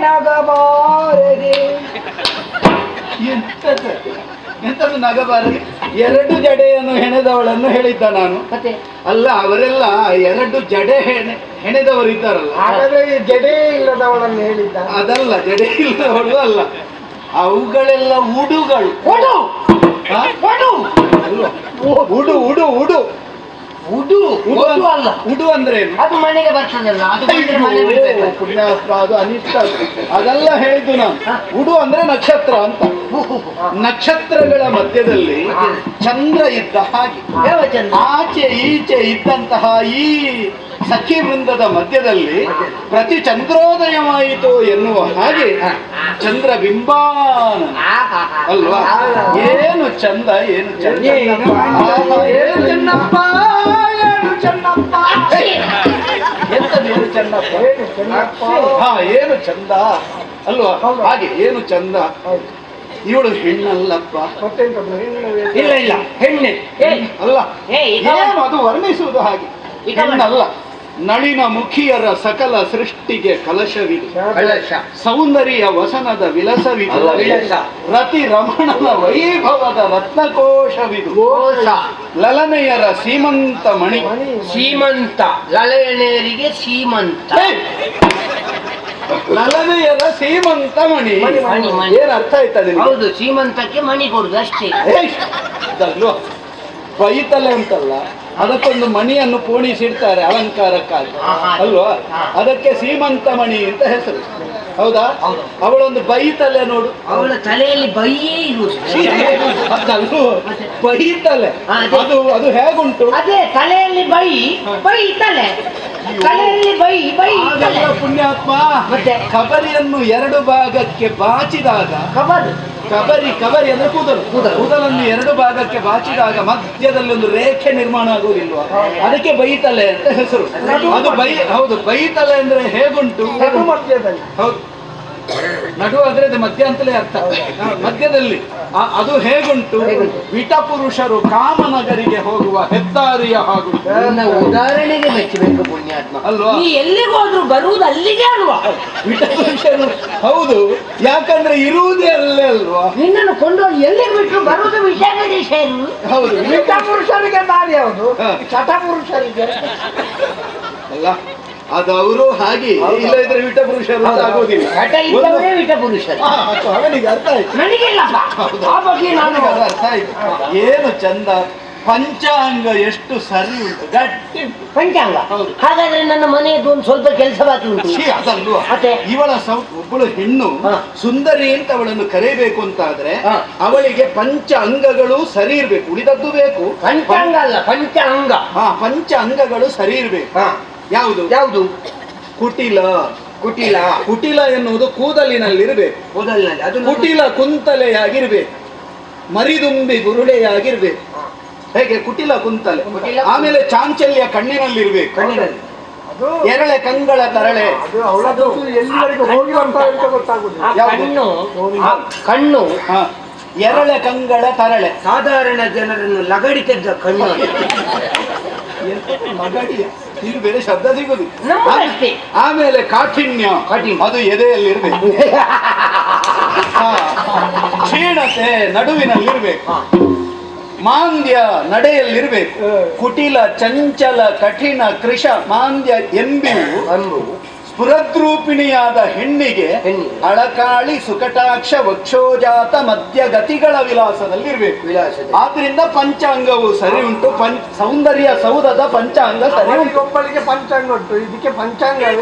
ನಗಬಾರದೆ. ಎಂತದ್ದು ಎಂತದ್ದು ನಗಬಾರದು? ಎರಡು ಜಡೆಯನ್ನು ಹೆಣೆದವಳನ್ನು ಹೇಳಿದ್ದ ನಾನು. ಮತ್ತೆ? ಅಲ್ಲ ಅವರೆಲ್ಲ ಎರಡು ಜಡೆ ಹೆಣೆ ಹೆಣೆದವರು ಇದ್ದಾರಲ್ಲ. ಹಾಗಾದ್ರೆ ಈ ಜಡೆ ಇಲ್ಲದವಳನ್ನು ಹೇಳಿದ್ದ. ಅದಲ್ಲ ಜಡೆ ಇಲ್ಲದವಳು ಅಲ್ಲ. ಅವುಗಳೆಲ್ಲ ಉಡುಗಳು. ಉಡು! ಅಲ್ವಾ? ಉಡು ಉಡು ಉಡು. ಉಡು ಉಡು ಅಲ್ಲ. ಉಡು ಅಂದ್ರೆ ಏನು? ಅದು ಮನೆಗೆ ಬರ್ತದಲ್ಲ ಅದು ಬಂದ್ರೆ ಮನೆ ಬಿಡ್ಬೇಕು. ಅದು ಅನಿಷ್ಟ ಅದು. ಅದೆಲ್ಲ ಹೇಳಿದ್ದು ನಾನು. ಉಡು ಅಂದ್ರೆ ನಕ್ಷತ್ರ ಅಂತ. ನಕ್ಷತ್ರಗಳ ಮಧ್ಯದಲ್ಲಿ ಚಂದ್ರ ಇದ್ದ ಹಾಗೆ. ಯಾವ ಚಂದ್ರ? ಆಚೆ ಈಚೆ ಇದ್ದಂತಹ ಈ ಸಖಿ ವೃಂದದ ಮಧ್ಯದಲ್ಲಿ ಪ್ರತಿ ಚಂದ್ರೋದಯವಾಯಿತು ಎನ್ನುವ ಹಾಗೆ ಚಂದ್ರ ಬಿಂಬಾನ. ಅಲ್ವಾ? ಏನು ಚಂದ ಏನು ಚಂದ? ಏನು ಚೆನ್ನಪ್ಪ ಏನು ಚೆನ್ನಪ್ಪ. ಏನು ಚೆನ್ನಪ್ಪ? ಏನು ಚೆನ್ನಪ್ಪ. ಹಾ ಏನು ಚಂದ? ಅಲ್ವಾ? ಹಾಗೆ ಏನು ಚಂದ? ಇವಳು ಹೆಣ್ಣಲ್ಲಪ್ಪ. ಇಲ್ಲ ಇಲ್ಲ. ಹೆಣ್ಣೆ ಅಲ್ಲ ಏನು ಅದು ವರ್ಣಿಸುವುದು ಹಾಗೆ? ಹೆಣ್ಣಲ್ಲ. ನಳಿನ ಮುಖಿಯರ ಸಕಲ ಸೃಷ್ಟಿಗೆ ಕಲಶವಿದು. ಸೌಂದರ್ಯ ವಸನದ ವಿಲಸವಿದು. ರತಿ ರಮಣನ ವೈಭವದ ರತ್ನಕೋಶವಿದು. ಕೋಶ. ಲಲನೆಯರ ಸೀಮಂತ ಮಣಿ. ಸೀಮಂತ. ಲಲನೆಯರಿಗೆ ಸೀಮಂತ! ಲಲನೆಯರ ಸೀಮಂತ ಮಣಿ. ಏನ್ ಅರ್ಥ ಆಯ್ತದೆ? ಹೌದು ಸೀಮಂತಕ್ಕೆ ಮಣಿ ಕೊಡುದು ಅಷ್ಟೇ! ಬೈತಲೆ ಅಂತಲ್ಲ. ಅದಕ್ಕೊಂದು ಮಣಿಯನ್ನು ಪೂಣಿಸಿಡ್ತಾರೆ ಅಲಂಕಾರಕ್ಕಾಗಿ. ಅಲ್ವಾ? ಅದಕ್ಕೆ ಸೀಮಂತ ಮಣಿ ಅಂತ ಹೆಸರು. ಹೌದಾ? ಅವಳೊಂದು ಬೈ ತಲೆ ನೋಡು. ಅವಳ ತಲೆಯಲ್ಲಿ ಬೈಯೇ ಬೈ ತಲೆ. ಅದೇ. ಅದು ಹೇಗುಂಟು? ಅದೇ ತಲೆಯಲ್ಲಿ ಬೈ ಬೈ ತಲೆ. ತಲೆಯಲ್ಲಿ ಬೈ ಬೈ ಪುಣ್ಯಾತ್ಮ ಮತ್ತೆ? ಕಬರಿಯನ್ನು ಎರಡು ಭಾಗಕ್ಕೆ ಬಾಚಿದಾಗ ಕಬರ್. ಕಬರಿ ಕಬರಿ ಅಂದ್ರೆ ಕೂದಲು. ಕೂದಲು. ಕೂದಲನ್ನು ಎರಡು ಭಾಗಕ್ಕೆ ಬಾಚಿದಾಗ ಮಧ್ಯದಲ್ಲಿ ಒಂದು ರೇಖೆ ನಿರ್ಮಾಣ ಆಗುವುದಿಲ್ವಾ? ಅದಕ್ಕೆ ಬೈತಲೆ ಅಂತ ಹೆಸರು. ಅದು ಬೈ ಹೌದು ಬೈತಲೆ ಅಂದ್ರೆ ಹೇಗುಂಟು? ಮಧ್ಯದಲ್ಲಿ ಹೌದು. ನಡು ಅಂದ್ರೆ ಅದು ಮಧ್ಯ ಅಂತಲೇ ಅರ್ಥ. ಮಧ್ಯದಲ್ಲಿ. ಅದು ಹೇಗುಂಟು? ವಿಟ ಪುರುಷರು ಕಾಮನಗರಿಗೆ ಹೋಗುವ ಹೆದ್ದಾರಿಯ ಹಾಗೂ ಉದಾಹರಣೆಗೆ ಮೆಚ್ಚಬೇಕು ಪುಣ್ಯಾತ್ಮ. ಅಲ್ವಾ? ಎಲ್ಲಿಗೆ ಹೋದ್ರು ಬರುವುದು ಅಲ್ಲಿಗೆ ಅಲ್ವಾ? ವಿಟ ಪುರುಷರು ಹೌದು. ಯಾಕಂದ್ರೆ ಇರುವುದೇ ಅಲ್ಲೇ ಅಲ್ವಾ? ನಿನ್ನನ್ನು ಕೊಂಡೋಗಿ ಎಲ್ಲಿಗೆ ಬಿಟ್ಟರು ಬರುವುದು ಹೌದು. ಮಿತ ಪುರುಷರಿಗೆ ದಾರಿ ಯಾವುದು? ಹಾ. ಚಟ ಪುರುಷರಿಗೆ ಅಲ್ಲ ಅದು ಅವರು ಹಾಗೆ. ಇಲ್ಲ ಇದ್ರೆ ವಿಟ ಪುರುಷ ಆಗೋದಿಲ್ಲ. ಹಠ ಇದ್ದವರೇ ವಿಟ ಪುರುಷರು ಅದು ಅವನಿಗೆ ಅರ್ಥ ಆಯ್ತು. ನನಗಿಲ್ಲಪ್ಪ. ಆ ಬಗ್ಗೆ ನಾನು ಅದು ಅರ್ಥ ಆಯ್ತು. ಏನು ಚಂದ? ಪಂಚಾಂಗ ಎಷ್ಟು ಸರಿ ಉಂಟು. ಗಟ್ಟಿ. ಪಂಚಾಂಗ? ಹೌದು. ಹಾಗಾದ್ರೆ ನನ್ನ ಮನೆಯದ್ದು ಒಂದು ಸ್ವಲ್ಪ ಕೆಲಸ ಬಾಕಿ ಉಂಟು. ಛೀ, ಅದಲ್ವಾ? ಮತ್ತೆ? ಇವಳ ಸೌ- ಒಬ್ಬಳು ಹೆಣ್ಣು. ಹಾ. ಸುಂದರಿ ಅಂತ ಅವಳನ್ನು ಕರೆಯಬೇಕು ಅಂತ ಆದ್ರೆ ಹಾ. ಅವಳಿಗೆ ಪಂಚ ಅಂಗಗಳು ಸರಿ ಇರ್ಬೇಕು. ಉಳಿದದ್ದು ಬೇಕು. ಪಂಚಾಂಗ ಅಲ್ಲ ಪಂಚಾಂಗ. ಹಾ ಪಂಚ ಅಂಗಗಳು ಸರಿ ಇರ್ಬೇಕು. ಯಾವುದು? ಯಾವುದು? ಕುಟಿಲ. ಕುಟಿಲ. ಕುಟಿಲ ಎನ್ನುವುದು ಕೂದಲಿನಲ್ಲಿರಬೇಕು. ಕೂದಲಿನಲ್ಲಿ. ಅದು ಕುಟಿಲ ಕುಂತಲೆಯಾಗಿರ್ಬೇಕು. ಮರಿದುಂಬಿ ಗುರುಳೆಯಾಗಿರ್ಬೇಕು. ಹೇಗೆ? ಕುಟಿಲ ಕುಂತಲೆ. ಆಮೇಲೆ ಚಾಂಚಲ್ಯ ಕಣ್ಣಿನಲ್ಲಿರ್ಬೇಕು. ಕಣ್ಣಿನಲ್ಲಿ. ಅದು ಎರಳೆ ಕಂಗಳ ತರಳೆ. ಕಣ್ಣು. ಆ ಕಣ್ಣು. ಹಾ. ಎರಳೆ ಕಂಗಳ ತರಳೆ. ಸಾಧಾರಣ ಜನರನ್ನು ಲಗಡಿ ತೆಗೆದ ಕಣ್ಣು ಲಗಡಿ ಮಗಡಿ ಇಲ್ಲಿ ಬೇರೆ ಶಬ್ದ ಸಿಗುದು ಆಮೇಲೆ ಕಾಠಿಣ್ಯ. ಕಾಠಿಣ್ಯ. ಅದು ಎದೆಯಲ್ಲಿರ್ಬೇಕು. ಕ್ಷೀಣತೆ ನಡುವಿನಲ್ಲಿರ್ಬೇಕು. ಮಾಂದ್ಯ ನಡೆಯಲ್ಲಿರಬೇಕು. ಕುಟಿಲ ಚಂಚಲ ಕಠಿಣ ಕೃಷ ಮಾಂದ್ಯ ಎಂಬಿಯು ಸ್ಫುರದ್ರೂಪಿಣಿಯಾದ ಹೆಣ್ಣಿಗೆ. ಅಳಕಾಳಿ ಸುಕಟಾಕ್ಷ ವಕ್ಷೋಜಾತ ಮಧ್ಯಗತಿಗಳ ವಿಲಾಸದಲ್ಲಿರ್ಬೇಕು ವಿಲಾಸ ಆದ್ರಿಂದ ಪಂಚಾಂಗವು ಸರಿ ಉಂಟು. ಪಂಚ ಸೌಂದರ್ಯ ಸೌಧದ ಪಂಚಾಂಗ ಸರಿ ಉಂಟು. ಒಬ್ಬಳಿಗೆ ಪಂಚಾಂಗ ಉಂಟು. ಇದಕ್ಕೆ ಪಂಚಾಂಗವೇ